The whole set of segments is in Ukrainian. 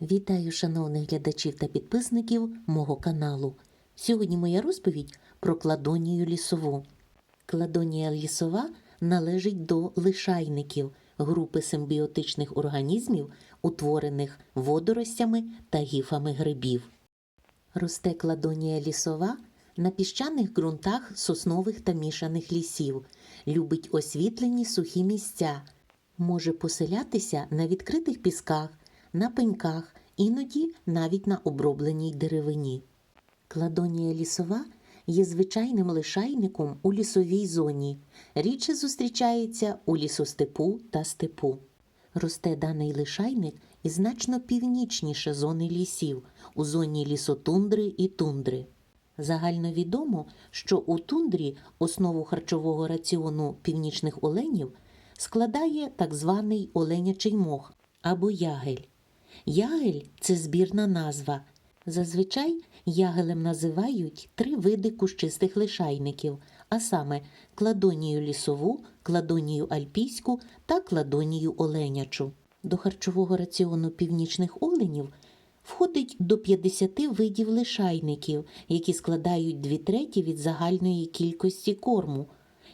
Вітаю шановних глядачів та підписників мого каналу. Сьогодні моя розповідь про кладонію лісову. Кладонія лісова належить до лишайників групи симбіотичних організмів, утворених водоростями та гіфами грибів. Росте кладонія лісова на піщаних ґрунтах соснових та мішаних лісів, любить освітлені сухі місця, може поселятися на відкритих пісках, на пеньках, іноді навіть на обробленій деревині. Кладонія лісова є звичайним лишайником у лісовій зоні, рідше зустрічається у лісостепу та степу. Росте даний лишайник і значно північніше зони лісів, у зоні лісотундри і тундри. Загальновідомо, що у тундрі основу харчового раціону північних оленів складає так званий оленячий мох або ягель. Ягель це збірна назва. Зазвичай ягелем називають три види кущистих лишайників, а саме кладонію лісову, кладонію альпійську та кладонію оленячу. До харчового раціону північних оленів входить до 50 видів лишайників, які складають дві треті від загальної кількості корму,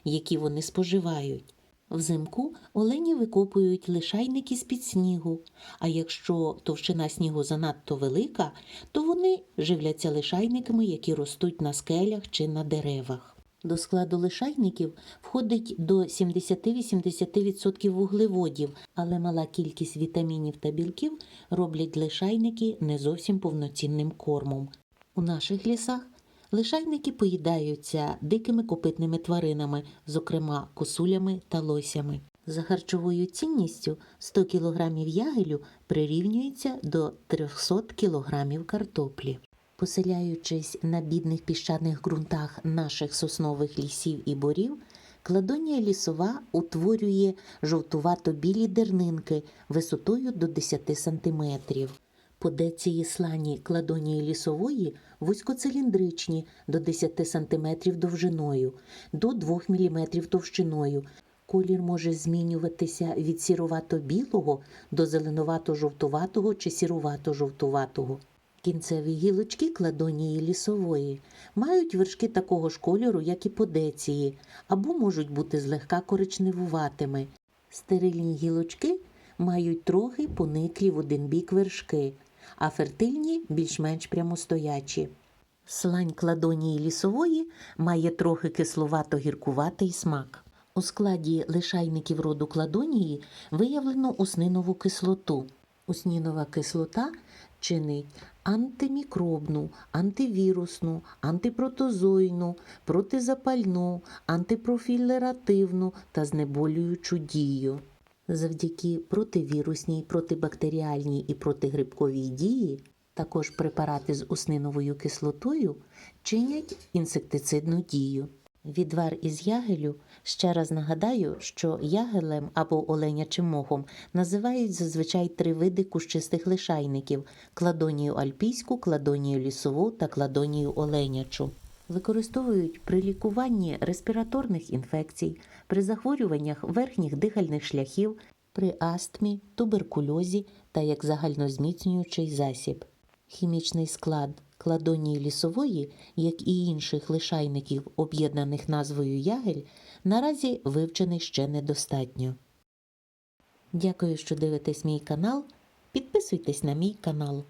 які вони споживають. Взимку олені викопують лишайники з-під снігу, а якщо товщина снігу занадто велика, то вони живляться лишайниками, які ростуть на скелях чи на деревах. До складу лишайників входить до 70-80% вуглеводів, але мала кількість вітамінів та білків роблять лишайники не зовсім повноцінним кормом. У наших лісах лишайники поїдаються дикими копитними тваринами, зокрема косулями та лосями. За харчовою цінністю 100 кг ягелю прирівнюється до 300 кг картоплі. Поселяючись на бідних піщаних ґрунтах наших соснових лісів і борів, кладонія лісова утворює жовтувато-білі дернинки висотою до 10 см. Подеції слані кладонії лісової вузькоциліндричні до 10 см довжиною, до 2 мм товщиною. Колір може змінюватися від сірувато-білого до зеленувато-жовтуватого чи сірувато-жовтуватого. Кінцеві гілочки кладонії лісової мають вершки такого ж кольору, як і подеції, або можуть бути злегка коричневуватими. Стерильні гілочки мають трохи пониклі в один бік вершки, а фертильні більш-менш прямостоячі. Слань кладонії лісової має трохи кисловато-гіркуватий смак. У складі лишайників роду кладонії виявлено уснинову кислоту. Уснінова кислота чинить антимікробну, антивірусну, антипротозойну, протизапальну, антипрофілеративну та знеболюючу дію. Завдяки противірусній, протибактеріальній і протигрибковій дії також препарати з усниновою кислотою чинять інсектицидну дію. Відвар із ягелю ще раз нагадаю, що ягелем або оленячим мохом називають зазвичай три види кущистих лишайників: кладонію альпійську, кладонію лісову та кладонію оленячу. Використовують при лікуванні респіраторних інфекцій, при захворюваннях верхніх дихальних шляхів, при астмі, туберкульозі та як загальнозміцнюючий засіб. Хімічний склад кладонії лісової, як і інших лишайників, об'єднаних назвою ягель, наразі вивчений ще недостатньо. Дякую, що дивитесь мій канал. Підписуйтесь на мій канал.